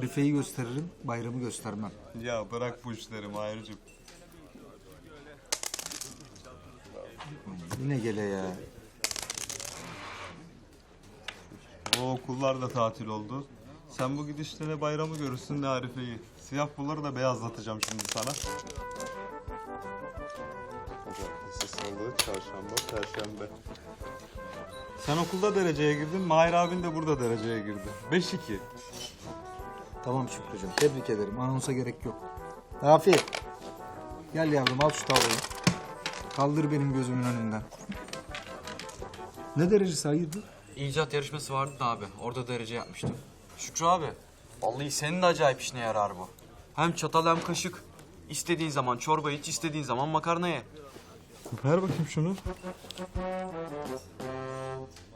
Arife'yi gösteririm, bayramı göstermem. Ya bırak bu işleri Mahir'cim. Yine gele ya. O okullar da tatil oldu. Sen bu gidişle ne bayramı görürsün ne Arife'yi. Siyah pulları da beyazlatacağım şimdi sana. Salı, çarşamba, perşembe. Sen okulda dereceye girdin, Mahir abin de burada dereceye girdi. 5-2. Tamam Şükrücüğüm, tebrik ederim. Anonsa gerek yok. Rafi, gel yavrum al şu tavlayı. Kaldır benim gözümün önünden. Ne derecesi hayırdır? İcat yarışması vardı da abi. Orada derece yapmıştım. Şükrü abi. Vallahi senin de acayip işine yarar bu. Hem çatal hem kaşık. İstediğin zaman çorba iç, istediğin zaman makarna ye. Ver bakayım şunu.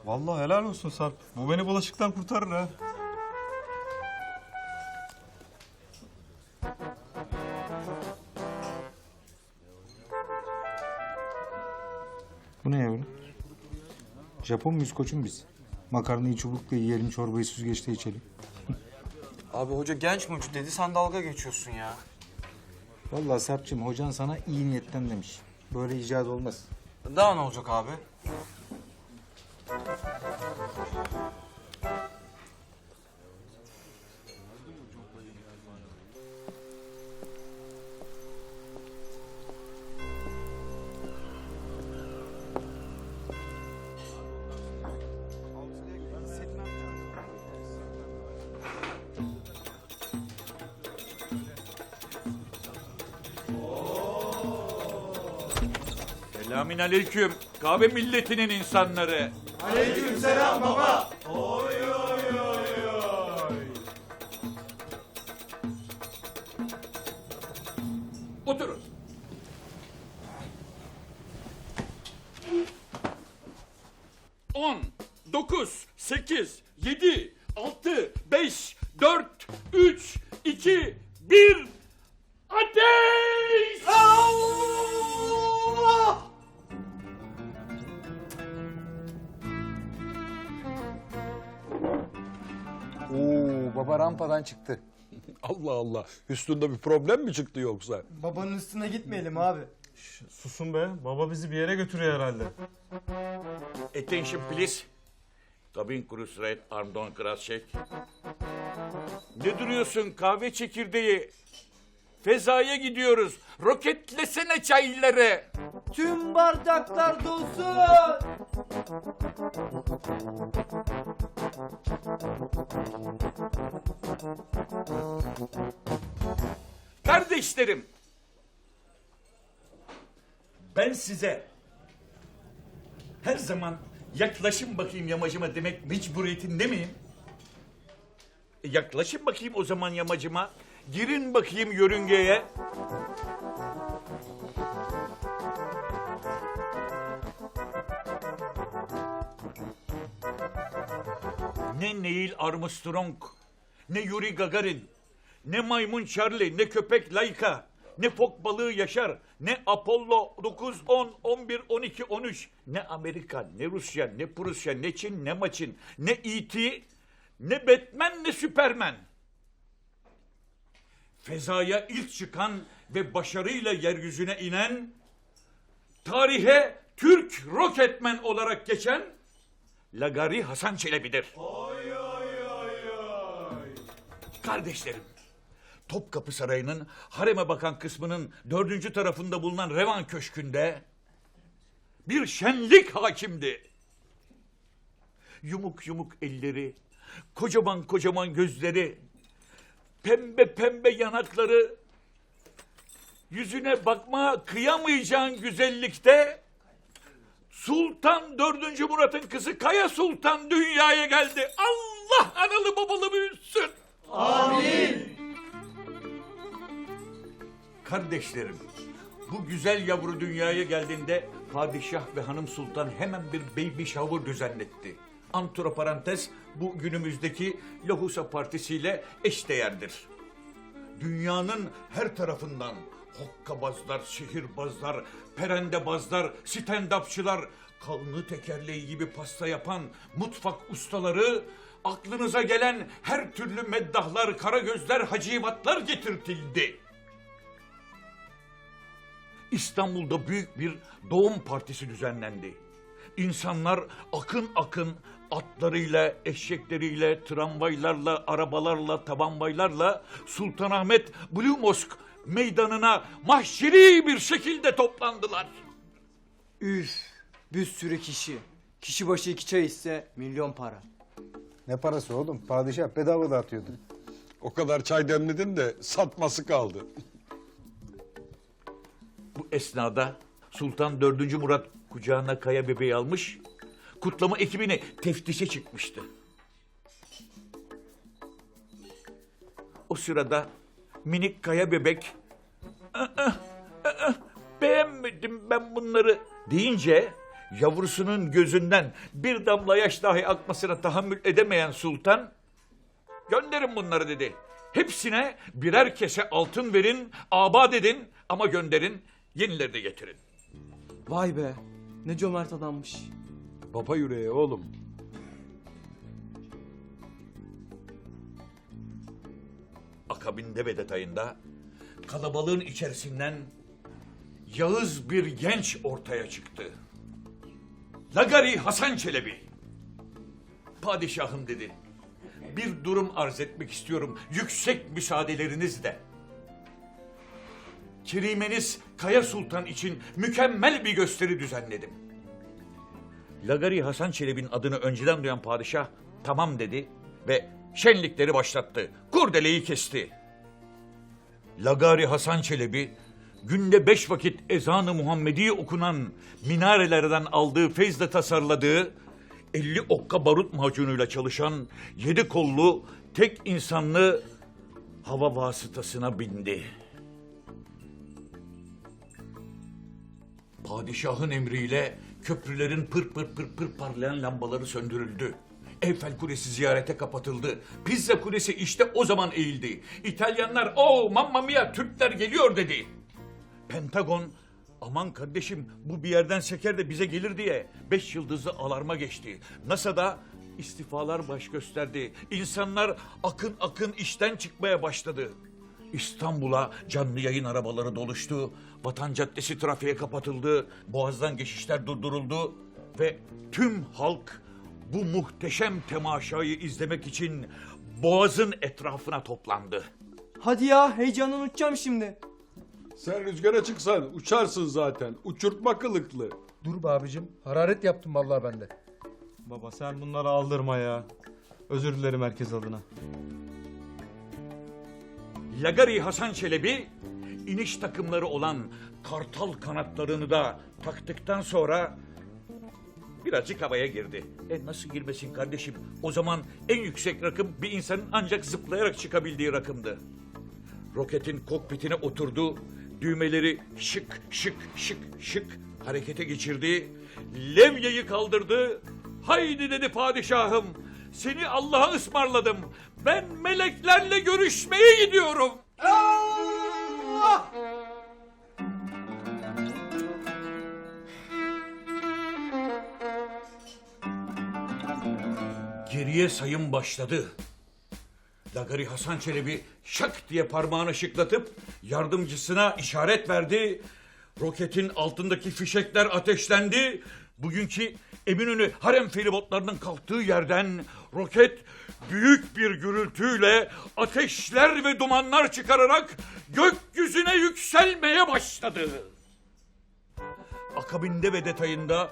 Vallahi helal olsun Sarp. Bu beni bulaşıktan kurtarır ha. Bu ne yavrum? Japon muyuz koçum biz? Makarnayı çubukla yiyelim, çorbayı süzgeçte içelim. Abi hoca genç mucu dedi sen dalga geçiyorsun ya. Vallahi Sarp'cığım hocan sana iyi niyetten demiş. Böyle icat olmaz. Daha ne olacak abi? Selamün aleyküm. Kahve milletinin insanları. Aleyküm selam baba. Oturun. Baba rampadan çıktı. Allah Allah. Üstünde bir problem mi çıktı yoksa? Babanın üstüne gitmeyelim abi. Susun be. Baba bizi bir yere götürüyor herhalde. Attention please. Cabin cruise rate armed on cross check. Ne duruyorsun kahve çekirdeği? Fezaya gidiyoruz. Roketlesene çayları. Tüm bardaklar dolsun. Kardeşlerim. Ben size her zaman yaklaşın bakayım yamacıma demek mecburiyetinde miyim? E, yaklaşın bakayım o zaman yamacıma. Girin bakayım yörüngeye. Ne Neil Armstrong, ne Yuri Gagarin, ne maymun Charlie, ne köpek Laika, ne fok balığı Yaşar, ne Apollo 9, 10, 11, 12, 13, ne Amerika, ne Rusya, ne Prusya, ne Çin, ne Maçin, ne E.T., ne Batman, ne Superman. Fezaya ilk çıkan ve başarıyla yeryüzüne inen, tarihe Türk Roketmen olarak geçen Lagari Hasan Çelebi'dir. Kardeşlerim, Topkapı Sarayı'nın hareme bakan kısmının dördüncü tarafında bulunan Revan Köşkü'nde bir şenlik hakimdi. Yumuk yumuk elleri, kocaman kocaman gözleri, pembe pembe yanakları, yüzüne bakma kıyamayacağın güzellikte Sultan 4. Murat'ın kızı Kaya Sultan dünyaya geldi. Allah analı babalı büyütsün. Kardeşlerim, bu güzel yavru dünyaya geldiğinde padişah ve hanım sultan hemen bir baby shower düzenletti. Antroparantez bu günümüzdeki Lohusa partisiyle eşdeğerdir. Dünyanın her tarafından hokkabazlar, sihirbazlar, perendebazlar, stand-upçılar, kalını tekerleği gibi pasta yapan mutfak ustaları aklınıza gelen her türlü meddahlar, karagözler, hacivatlar getirtildi. İstanbul'da büyük bir doğum partisi düzenlendi. İnsanlar akın akın atlarıyla, eşekleriyle, tramvaylarla, arabalarla, tabanbaylarla Sultanahmet Blue Mosque meydanına mahşeri bir şekilde toplandılar. Üf. Bir sürü kişi. Kişi başı iki çay ise milyon para. Ne parası oğlum? Padişah bedava dağıtıyordu. O kadar çay demledin de satması kaldı. Bu esnada Sultan 4. Murat kucağına kaya bebeği almış, kutlama ekibini teftişe çıkmıştı. O sırada minik kaya bebek "Aa, aa, beğenmedim ben bunları deyince yavrusunun gözünden bir damla yaş dahi akmasına tahammül edemeyen sultan gönderin bunları dedi. Hepsine birer kese altın verin, abad edin ama gönderin, yenilerini getirin. Vay be. Ne cömert adammış. Baba yüreği oğlum. Akabinde ve detayında kalabalığın içerisinden Yağız bir genç ortaya çıktı. Lagari Hasan Çelebi. Padişahım dedi. Bir durum arz etmek istiyorum yüksek müsaadelerinizle. Kerimeniz Kaya Sultan için mükemmel bir gösteri düzenledim. Lagari Hasan Çelebi'nin adını önceden duyan padişah tamam dedi ve şenlikleri başlattı. Kurdeleyi kesti. Lagari Hasan Çelebi günde beş vakit ezanı Muhammedi okunan minarelerden aldığı feyzle tasarladığı 50 okka barut macunuyla çalışan yedi kollu tek insanlı hava vasıtasına bindi. Padişahın emriyle köprülerin pır pır pır pır parlayan lambaları söndürüldü. Eyfel Kulesi ziyarete kapatıldı. Pizza Kulesi işte o zaman eğildi. İtalyanlar o mamma mia Türkler geliyor dedi. Pentagon aman kardeşim bu bir yerden seker de bize gelir diye beş yıldızlı alarma geçti. NASA'da istifalar baş gösterdi. İnsanlar akın akın işten çıkmaya başladı. İstanbul'a canlı yayın arabaları doluştu. Vatan Caddesi trafiğe kapatıldı. Boğaz'dan geçişler durduruldu. Ve tüm halk bu muhteşem temaşayı izlemek için Boğaz'ın etrafına toplandı. Hadi ya heyecandan uçacağım şimdi. Sen rüzgara çıksan uçarsın zaten. Uçurtma kılıklı. Dur be abicim. Hararet yaptım vallahi ben de. Baba sen bunları aldırma ya. Özür dilerim herkes adına. Lagari Hasan Çelebi iniş takımları olan kartal kanatlarını da taktıktan sonra birazcık havaya girdi. E nasıl girmesin kardeşim? O zaman en yüksek rakım bir insanın ancak zıplayarak çıkabildiği rakımdı. Roketin kokpitine oturdu. Düğmeleri şık şık şık şık harekete geçirdi. Levyeyi kaldırdı. Haydi dedi padişahım. Seni Allah'a ısmarladım. Ben meleklerle görüşmeye gidiyorum. Geriye sayım başladı. Lagari Hasan Çelebi şak diye parmağını şıklatıp yardımcısına işaret verdi. Roketin altındaki fişekler ateşlendi. Bugünkü Eminönü harem feribotlarının kalktığı yerden roket büyük bir gürültüyle ateşler ve dumanlar çıkararak gökyüzüne yükselmeye başladı. Akabinde ve detayında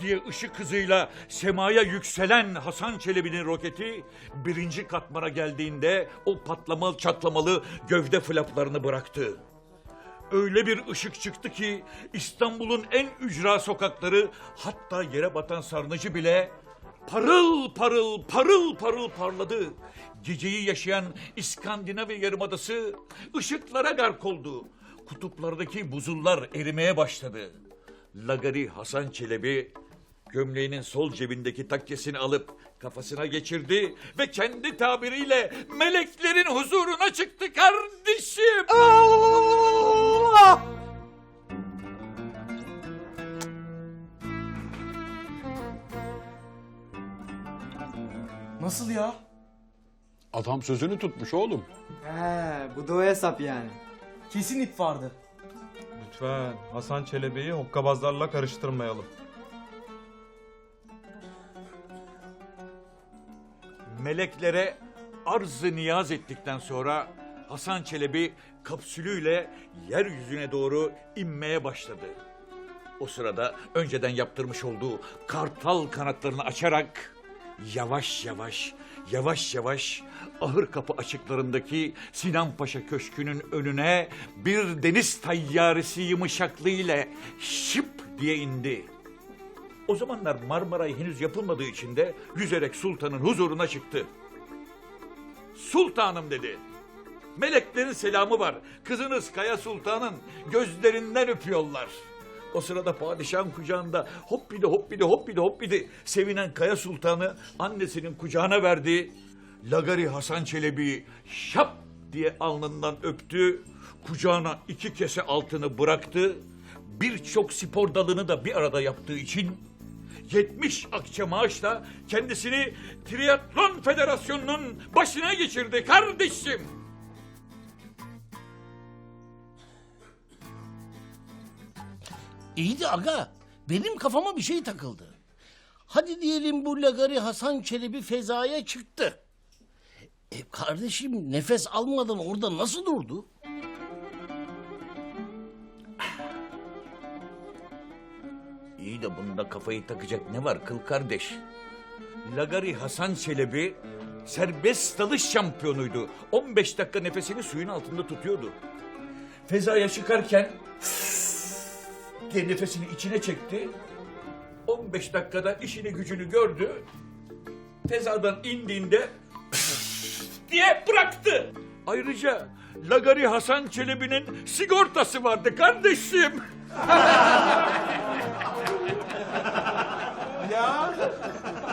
diye ışık hızıyla semaya yükselen Hasan Çelebi'nin roketi birinci katmana geldiğinde o patlamalı çatlamalı gövde flaplarını bıraktı. Öyle bir ışık çıktı ki İstanbul'un en ücra sokakları hatta yere batan sarnıcı bile parıl parıl parıl parıl parladı. Geceyi yaşayan İskandinavya yarımadası ışıklara gark oldu. Kutuplardaki buzullar erimeye başladı. Lagari Hasan Çelebi gömleğinin sol cebindeki takkesini alıp kafasına geçirdi ve kendi tabiriyle meleklerin huzuruna çıktı kardeşim. Nasıl ya? Adam sözünü tutmuş oğlum. He, bu da o hesap yani. Kesin ip vardı. Lütfen Hasan Çelebi'yi hokkabazlarla karıştırmayalım. Meleklere arz-ı niyaz ettikten sonra Hasan Çelebi kapsülüyle yeryüzüne doğru inmeye başladı. O sırada önceden yaptırmış olduğu kartal kanatlarını açarak yavaş yavaş, yavaş yavaş ahır kapı açıklarındaki Sinan Paşa Köşkü'nün önüne bir deniz tayyaresi yumuşaklığıyla şıp diye indi. O zamanlar Marmaray henüz yapılmadığı için de yüzerek sultanın huzuruna çıktı. Sultanım dedi. Meleklerin selamı var. Kızınız Kaya Sultan'ın gözlerinden öpüyorlar. O sırada padişahın kucağında hoppidi hoppidi hoppidi hoppidi sevinen Kaya Sultan'ı annesinin kucağına verdi. Lagari Hasan Çelebi şap diye alnından öptü. Kucağına iki kese altını bıraktı. Birçok spor dalını da bir arada yaptığı için 70 akçe maaşla kendisini Triatlon Federasyonu'nun başına geçirdi kardeşim. İyi de aga benim kafama bir şey takıldı. Hadi diyelim bu Lagari Hasan Çelebi fezaya çıktı. E kardeşim nefes almadan orada nasıl durdu? İyi de bunda kafayı takacak ne var kıl kardeş? Lagari Hasan Çelebi serbest dalış şampiyonuydu. 15 dakika nefesini suyun altında tutuyordu. Fezaya çıkarken diye nefesini içine çekti. 15 dakikada işini gücünü gördü. Fezadan indiğinde diye bıraktı. Ayrıca Lagari Hasan Çelebi'nin sigortası vardı kardeşim.